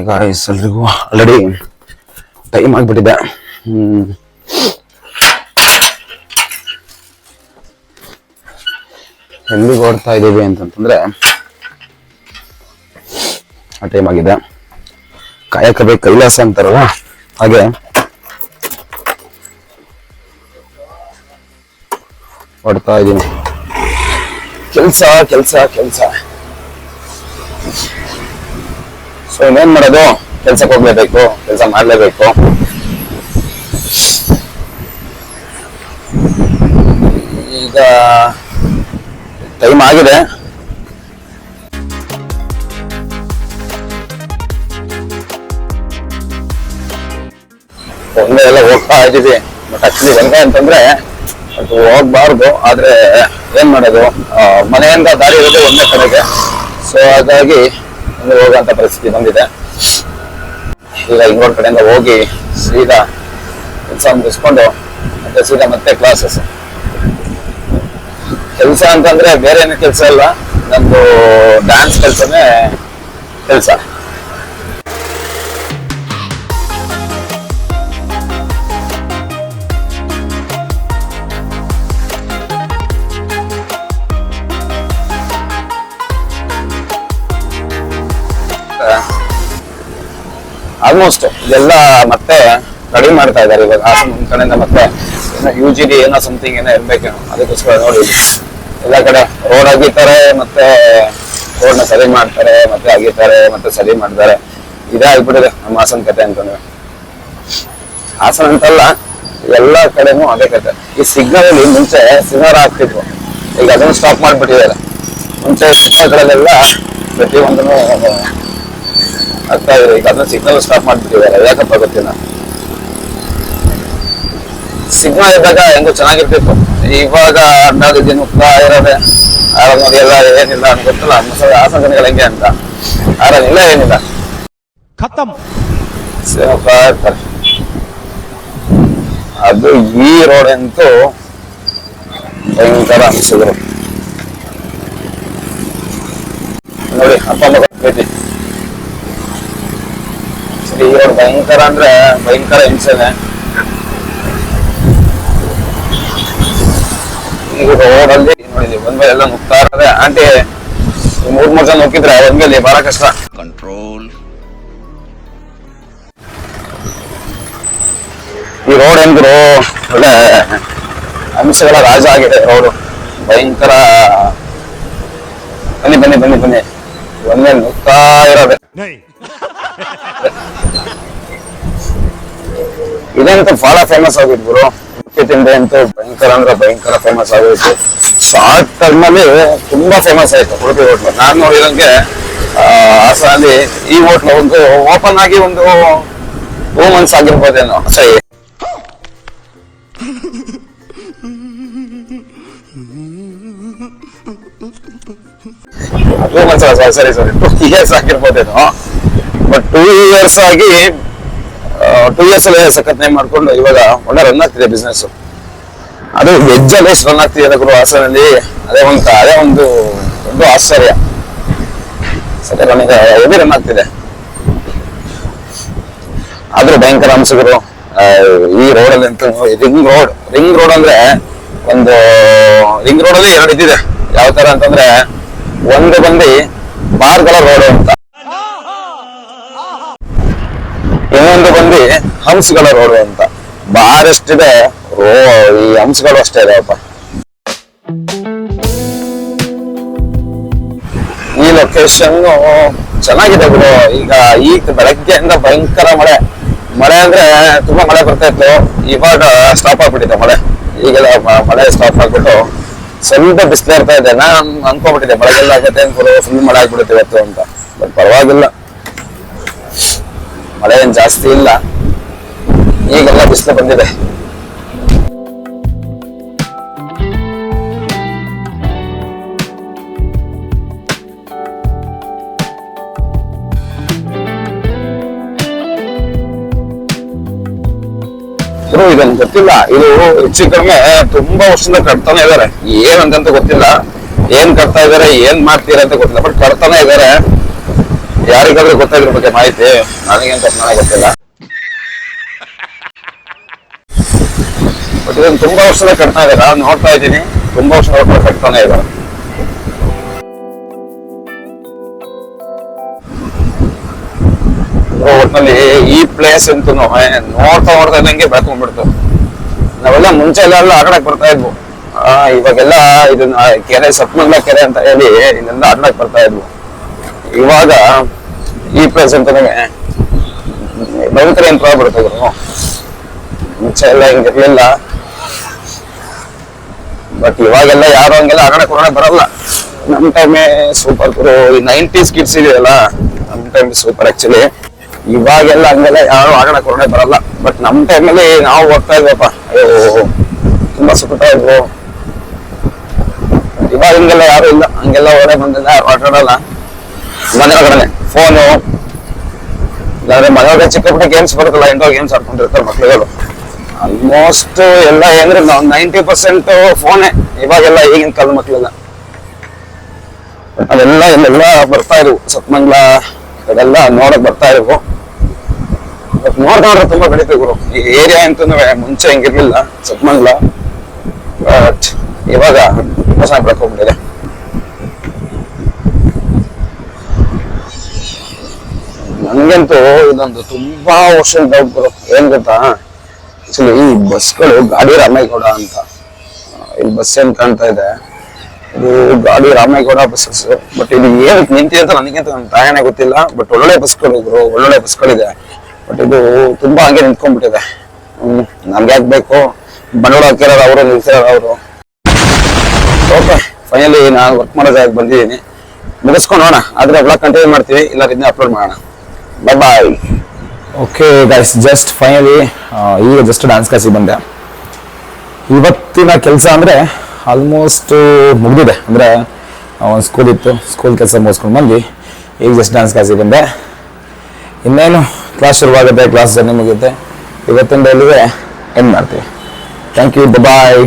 ಈಗ ಎಲ್ರಿಗೂ already time ಆಗಿಬಿಟ್ಟಿದೆ. ಎಲ್ಲಿ ಓಡ್ತಾ ಇದ್ದೀವಿ ಅಂತಂತಂದ್ರೆ, ಆ ಟೈಮ್ ಆಗಿದೆ. ಕಾಯಕವೇ ಕೈಲಾಸ ಅಂತಾರಲ್ಲ, ಹಾಗೆ ಓಡ್ತಾ ಇದ್ದೀನಿ. ಕೆಲಸ ಕೆಲಸ, ಕೆಲ್ಸ. ಸೊ ಇನ್ನೇನ್ ಮಾಡೋದು? ಕೆಲ್ಸಕ್ಕೆ ಹೋಗ್ಲೇಬೇಕು, ಕೆಲಸ ಮಾಡ್ಲೇಬೇಕು. ಈಗ ಟೈಮ್ ಆಗಿದೆ. ಒಂದೇ ಎಲ್ಲ ಹೋಗ್ತಾ ಇದ್ದೀವಿ. ಬಟ್ ಆಕ್ಚುಲಿ ಒಂದೇ ಅಂತಂದ್ರೆ, ಅದು ಹೋಗ್ಬಾರ್ದು. ಆದ್ರೆ ಏನ್ ಮಾಡೋದು? ಮನೆಯಿಂದ ದಾರಿ ಇರೋದು ಒಂದೇ ಕಡೆಗೆ ಸೊ ಹಾಗಾಗಿ ಒಂದು ಹೋಗುವಂತ ಪರಿಸ್ಥಿತಿ ಬಂದಿದೆ. ಈಗ ಇನ್ನೊಂದ್ ಕಡೆಯಿಂದ ಹೋಗಿ ಸೀದಾ ಕೆಲಸ ಮುಗಿಸ್ಕೊಂಡು ಮತ್ತೆ ಸೀದಾ ಮತ್ತೆ ಕ್ಲಾಸಸ್ ಕೆಲಸ ಅಂತಂದ್ರೆ ಬೇರೆ ಏನು ಕೆಲಸ ಇಲ್ಲ. ನಂದು ಡ್ಯಾನ್ಸ್ ಕೆಲಸನೇ ಕೆಲಸ. ಆಲ್ಮೋಸ್ಟ್ ಇದೆಲ್ಲ ಮತ್ತೆ ರೆಡಿ ಮಾಡ್ತಾ ಇದ್ದಾರೆ ಇವಾಗ. ಒಂದ್ ಕಡೆಯಿಂದ ಮತ್ತೆ ಯು ಜಿ ಡಿ ಏನೋ ಸಮಥಿಂಗ್ ಏನೋ ಇರ್ಬೇಕೇನೋ ಅದಕ್ಕೋಸ್ಕರ ನೋಡಿ ಎಲ್ಲ ಕಡೆ ರೋಡ್ ಅಗಿತಾರೆ ಮತ್ತೆ ರೋಡ್ನ ಸರಿ ಮಾಡ್ತಾರೆ, ಮತ್ತೆ ಆಗಿರ್ತಾರೆ ಮತ್ತೆ ಸರಿ ಮಾಡ್ತಾರೆ ಇದೇ ಆಗ್ಬಿಟ್ಟಿದೆ ನಮ್ಮ ಹಾಸನ ಕತೆ ಅಂತಂದ್ರೆ ಹಾಸನ ಅಂತಲ್ಲ ಎಲ್ಲ ಕಡೆನೂ ಅದೇ ಕತೆ. ಈ ಸಿಗ್ನಲ್ ಅಲ್ಲಿ ಮುಂಚೆ ಸಿಗ್ನಲ್ ಹಾಕ್ತಿದ್ರು. ಈಗ ಅದನ್ನು ಸ್ಟಾಪ್ ಮಾಡ್ಬಿಟ್ಟಿದ್ದಾರೆ. ಮುಂಚೆ ಸಿಗ್ನಲ್ಗಳಲ್ಲೆಲ್ಲ ಪ್ರತಿಯೊಂದನ್ನು ಆಗ್ತಾ ಇದೆ. ಈಗ ಅದನ್ನ ಸಿಗ್ನಲ್ ಸ್ಟಾಪ್ ಮಾಡ್ಬಿಟ್ಟಿದ್ದಾರೆ. ಯಾಕಪ್ಪ ಗೊತ್ತಿಲ್ಲ. ಸಿಗ್ನಲ್ ಇದ್ದಾಗ ಹೆಂಗೋ ಚೆನ್ನಾಗಿರ್ಬೇಕು. ಇವಾಗ ಅಡ್ಡಾದಿದ್ದೀನಿ ಹೋಗ್ತಾ ಇರೋದೆ. ಆರಾಮಾಗೆಲ್ಲ ಏನಿಲ್ಲ ಅಂತ ಗೊತ್ತಿಲ್ಲ. ಆಸನಗಳು ಹೆಂಗೆ ಅಂತ. ಆರಾಮಿಲ್ಲ ಏನಿಲ್ಲ. ಖತಮ್ ಅದು ಈ ರೋಡ್ ಅಂತೂ ಭಯಂಕರ ಅನಿಸಿದ್ರು. ನೋಡಿ ಅಪ್ಪ ಮಗ ಪ್ರೀತಿ ಈ ರೋಡ್ ಭಯಂಕರ ಅಂದ್ರೆ ಭಯಂಕರ ಹಿಂಸೆನೆ ಈ ರೋಡ್ ಅಲ್ಲಿ ನೋಡಿ ಒಂದ್ ಎಲ್ಲ ನುಗ್ತಾ ಇರೋದೆ. ಆಂಟಿ ಮೂರ್ ಮೂರ್ ಜನ ಹೋಗಿದ್ರೆ ಒಂದ್ಮೇಲೆ ಬಹಳ ಕಷ್ಟ. Control. ಈ ರೋಡ್ ಎಂದ್ರು ಒಳ್ಳೆ ಅಂಶಗಳ ರಾಜ ಆಗಿದೆ ರೋಡು ಭಯಂಕರ. ಬನ್ನಿ ಬನ್ನಿ ಬನ್ನಿ ಬನ್ನಿ. ಒಂದೇ ನುಗ್ತಾ ಇರೋದೆ. नहीं ಇದಂತೂ ಬಹಳ ಫೇಮಸ್ ಆಗಿತ್ತು ಗುರು ಉಪ್ಪಿ ತಿಂಡಿ ಅಂತೂ ಭಯಂಕರ ಅಂದ್ರೆ ಭಯಂಕರ ಫೇಮಸ್ ಆಗೋಯ್ತು ಶಾರ್ಟ್ ಟರ್ಮ್ ಅಲ್ಲಿ ತುಂಬಾ ಫೇಮಸ್ ಆಯ್ತು ಉಡುಪಿ ಹೋಟ್ಲು ನಾನು ನೋಡಿದಂಗೆ ಹಾಸನಲ್ಲಿ ಈ ಹೋಟ್ಲು ಒಂದು ಓಪನ್ ಆಗಿ ಒಂದು ಟೂ ಮಂತ್ಸ್ ಆಗಿರ್ಬೋದೇನೋ. ಸರಿ. ಟೂ ಮಂತ್ಸ್ ಸರಿ ಸರಿ. ಟೂ ಇಯರ್ಸ್ ಆಗಿರ್ಬೋದೇನೋ. ಬಟ್ ಟೂ ಇಯರ್ಸ್ ಆಗಿ ಟೂ ಇಯರ್ಸ್ ಅಲ್ಲಿ ಸಖತ್ ಮಾಡ್ಕೊಂಡು ಇವಾಗ ಒಳ್ಳೆ ರನ್ ಆಗ್ತಿದೆ ಬಿಸ್ನೆಸ್ ಅದು ವೆಜ್ ಅಲ್ಲೇ ರನ್ ಆಗ್ತಿದೆ ಗುರು ಹಾಸನಲ್ಲಿ. ಅದೇ ಒಂದು ಅದೇ ಒಂದು ದೊಡ್ಡ ಆಶ್ಚರ್ಯ. ಸರಿ ನನಗೆ ಹೆವಿ ರನ್ ಆಗ್ತಿದೆ. ಆದ್ರೂ ಭಯಂಕರ ಅಂಶಗಳು ಈ ರೋಡ್ ಅಲ್ಲಿ ಅಂತೂ ರಿಂಗ್ ರೋಡ್ ರಿಂಗ್ ರೋಡ್ ಅಂದ್ರೆ ಒಂದು ರಿಂಗ್ ರೋಡ್ ಅಲ್ಲಿ ಎರಡು ಇದಿದೆ ಯಾವ ತರ ಅಂತಂದ್ರೆ, ಒಂದು ಬಂದು ಬಾರ್ಗಳ ರೋಡ್ ಅಂತ. ಇನ್ನೊಂದು ಬಂದು ಹಂಸಗಳ ರೋಡು ಅಂತ. ಬಹಳಷ್ಟಿದೆ ರೋ ಈ ಹಂಸಗಳು ಅಷ್ಟೇ ಇದಾವಪ್ಪ. ಈ ಲೊಕೇಶನ್ ಚೆನ್ನಾಗಿದೆ ಬಿಡು. ಈಗ ಈಗ ಬೆಳಗ್ಗೆಯಿಂದ ಭಯಂಕರ ಮಳೆ. ಮಳೆ ಅಂದ್ರೆ ತುಂಬಾ ಮಳೆ ಬರ್ತಾ ಇತ್ತು. ಇವಾಗ ಸ್ಟಾಪ್ ಆಗ್ಬಿಟ್ಟಿದೆ ಮಳೆ. ಈಗೆಲ್ಲ ಮಳೆ ಸ್ಟಾಪ್ ಆಗ್ಬಿಟ್ಟು ಸ್ವಲ್ಪ ಬಿಸಿಲು ಇರ್ತಾ ಇದೆ. ನಾನು ಅನ್ಕೊಂಡ್ಬಿಟ್ಟಿದೆ ಮಳೆಗೆಲ್ಲ ಆಗತ್ತೆ ಅನ್ಕೊಂಡು ಫುಲ್ ಮಳೆ ಆಗ್ಬಿಡುತ್ತೆ ಇವತ್ತು ಅಂತ. ಬಟ್ ಪರವಾಗಿಲ್ಲ. ಮಳೆ ಏನ್ ಜಾಸ್ತಿ ಇಲ್ಲ. ಈಗೆಲ್ಲ ಬಿಸಿಲು ಬಂದಿದೆ. ಇದನ್ ಗೊತ್ತಿಲ್ಲ. ಇದು ಹೆಚ್ಚು ಕಡಿಮೆ ತುಂಬಾ ವರ್ಷದಿಂದ ಕಟ್ತಾನೆ ಇದಾರೆ. ಏನಂತ ಗೊತ್ತಿಲ್ಲ. ಏನ್ ಕಟ್ತಾ ಇದಾರೆ, ಏನ್ ಮಾಡ್ತೀರಾ ಅಂತ ಗೊತ್ತಿಲ್ಲ. ಬಟ್ ಕಟ್ತಾನೆ ಇದಾರೆ. ಯಾರಿಗಾದ್ರೂ ಗೊತ್ತಾಗಿರ ಬಗ್ಗೆ ಮಾಹಿತಿ ನನಗೆ ಗೊತ್ತಿಲ್ಲ. ಬಟ್ ಇದನ್ನು ತುಂಬಾ ವರ್ಷದ ಕಟ್ತಾ ಇದ್ದಾರೆ ನೋಡ್ತಾ ಇದ್ದೀನಿ. ತುಂಬಾ ವರ್ಷ ಕಟ್ತಾನೆ ಇದ್ದಾರೆ ಒಟ್ನಲ್ಲಿ ಈ ಪ್ಲೇಸ್ ಅಂತೂ ನೋಡ್ತಾ ನೋಡ್ತಾ ಇದ್ದಂಗೆ ಬೆಳ್ಕೊಂಡ್ಬಿಡ್ತು. ನಾವೆಲ್ಲ ಮುಂಚೆ ಎಲ್ಲ ಆಟಾಡಕ್ ಬರ್ತಾ ಇದ್ವು. ಇವಾಗೆಲ್ಲ ಇದನ್ನ ಕೆರೆ ಸಪ್ಮಂಗ್ಲ ಕೆರೆ ಅಂತ ಹೇಳಿ ಇಲ್ಲೆಲ್ಲ ಆಟಾಡಕ್ ಬರ್ತಾ ಇದ್ವು. ಇವಾಗ ಈ ಪ್ಲೇಸ್ ಅಂತ ಭಯಂಕರ ಯಂತ್ರ ಬಿಡ್ತಾ ಇದ್ರು ಮುಂಚೆ ಎಲ್ಲ ಹಿಂಗಿರ್ಲಿಲ್ಲ ಬಟ್ ಇವಾಗೆಲ್ಲ ಯಾರು ಹಂಗೆಲ್ಲ ಆಟಾಡಕ್ ಹೊರಗಡೆ ಬರಲ್ಲ. ನಮ್ಮ ಟೈಮೇ ಸೂಪರ್ ಗುರು, ಈ ನೈಂಟೀಸ್ ಕಿಡ್ಸ್ ಇದೆಯಲ್ಲ ನಮ್ಮ ಟೈಮ್ ಸೂಪರ್ ಆ್ಯಕ್ಚುಲಿ ಇವಾಗೆಲ್ಲ ಹಂಗೆಲ್ಲ ಯಾರು ಆಟಾಡಕ್ ಹೊರಗಡೆ ಬರಲ್ಲ. ಬಟ್ ನಮ್ ಟೈಮಲ್ಲಿ ನಾವು ಹೋಗ್ತಾ ಇದ್ವಪ್ಪ. ಅಯ್ಯೋ, ತುಂಬ ಸುಖ ಇದ್ವು. ಇವಾಗ ಹಿಂಗೆಲ್ಲ ಯಾರು ಇಲ್ಲ. ಹಂಗೆಲ್ಲ ಹೊರಗೆ ಬಂದಿಲ್ಲ, ಯಾರು ಆಟಾಡಲ್ಲ ಮನೆ ಒಳಗಡೆ ಫೋನು ಇಲ್ಲಾಂದ್ರೆ ಮನೆಯೊಳಗೆ ಚಿಕ್ಕ ಪುಟ್ಟ ಗೇಮ್ಸ್ ಬರುತ್ತಲ್ಲ ಇಂಡೋರ್ ಗೇಮ್ಸ್ ಆಡ್ಕೊಂಡಿರ್ತಾರೆ ಮಕ್ಳುಗಳು. ಆಲ್ಮೋಸ್ಟ್ ಎಲ್ಲ ಏನ್ರಿ ನಾವು ನೈಂಟಿ ಪರ್ಸೆಂಟ್ ಫೋನೇ ಇವಾಗೆಲ್ಲ ಈಗಿನ ಕಾಲದ ಮಕ್ಳೆಲ್ಲ. ಅದೆಲ್ಲ ಇಲ್ಲೆಲ್ಲ ಬರ್ತಾ ಇದ್ವು. ಸತ್ಮಂಗ್ಲ ಅದೆಲ್ಲ ನೋಡಕ್ ಬರ್ತಾ ಇದ್ವು. ಬಟ್ ನೋಡ್ಕೊಂಡ್ರೆ ತುಂಬಾ ಬೆಳಿತೀವಿ ಗುರು. ಈ ಏರಿಯಾ ಅಂತೂ ಮುಂಚೆ ಹಿಂಗಿರ್ಲಿಲ್ಲ, ಸತ್ಮಂಗ್ಲ. ಬಟ್ ಇವಾಗ ಹೊಸ ಚೆನ್ನಾಗಿ ಬೆಳ್ಕೊಂಡ್ಬಿಟ್ಟಿದೆ ನಂಗಂತೂ ಇದೊಂದು ತುಂಬಾ ವರ್ಷದ ಡೌಟ್ ಗುರು ಏನ್ ಗೊತ್ತಾ? ಆಕ್ಚುಲಿ ಈ ಬಸ್ಗಳು ಗಾಡಿ ರಾಮೇಗೌಡ ಅಂತ. ಇಲ್ಲಿ ಬಸ್ ಏನ್ ಕಾಣ್ತಾ ಇದೆ. ಇದು ಗಾಡಿ ರಾಮೇಗೌಡ ಬಸ್ಸಸ್ ಬಟ್ ಇದು ಏನ್ ನಿಂತಿ ಅಂತ ನನಗಂತ ನನ್ನ ತಾಯನೇ ಗೊತ್ತಿಲ್ಲ. ಬಟ್ ಒಳ್ಳೊಳ್ಳೆ ಬಸ್ಗಳು ಇದ್ರು, ಒಳ್ಳೊಳ್ಳೆ ಬಸ್ಗಳಿದೆ. ಬಟ್ ಇದು ತುಂಬಾ ಹಂಗೆ ನಿಂತ್ಕೊಂಡ್ಬಿಟ್ಟಿದೆ. ಹ್ಮ್ ಯಾಕೆ ಬೇಕು? ಬಂಡವಾಳ ಹಾಕಿರೋರು ಅವರು, ನಿಲ್ಸಿರೋರು ಅವರು. ಓಕೆ ಫೈನಲಿ ನಾನು ವರ್ಕ್ ಮಾಡೋ ಜಾಗಕ್ಕೆ ಬಂದಿದ್ದೀನಿ. ಮುಗಿಸ್ಕೊಂಡು ಹೋಗೋಣ. ಆದ್ರೆ ಬ್ಲಾಗ್ ಕಂಟಿನ್ಯೂ ಮಾಡ್ತೀವಿ. ಇಲ್ಲ ಇದನ್ನ ಅಪ್ಲೋಡ್ ಮಾಡೋಣ. Bye bye okay guys just finally ಈಗ ಜಸ್ಟ್ ಡ್ಯಾನ್ಸ್ ಕ್ಲಾಸಿಗೆ ಬಂದೆ. ಇವತ್ತಿನ ಕೆಲಸ ಅಂದರೆ ಆಲ್ಮೋಸ್ಟ್ ಮುಗಿದಿದೆ. ಅಂದರೆ ಒಂದು ಸ್ಕೂಲ್ ಇತ್ತು ಸ್ಕೂಲ್ ಕೆಲಸ ಮುಗಿಸ್ಕೊಂಡು ಬಂದು ಈಗ ಜಸ್ಟ್ ಡ್ಯಾನ್ಸ್ ಕ್ಲಾಸಿಗೆ ಬಂದೆ. ಇನ್ನೇನು ಕ್ಲಾಸ್ ಶುರುವಾಗುತ್ತೆ ಕ್ಲಾಸ್ ಜರ್ನಿ ಮುಗಿಯುತ್ತೆ. ಇವತ್ತಿನ ಡೈಲಿಗೆ ಎಂಡ್ ಮಾಡ್ತೀವಿ. Thank you bye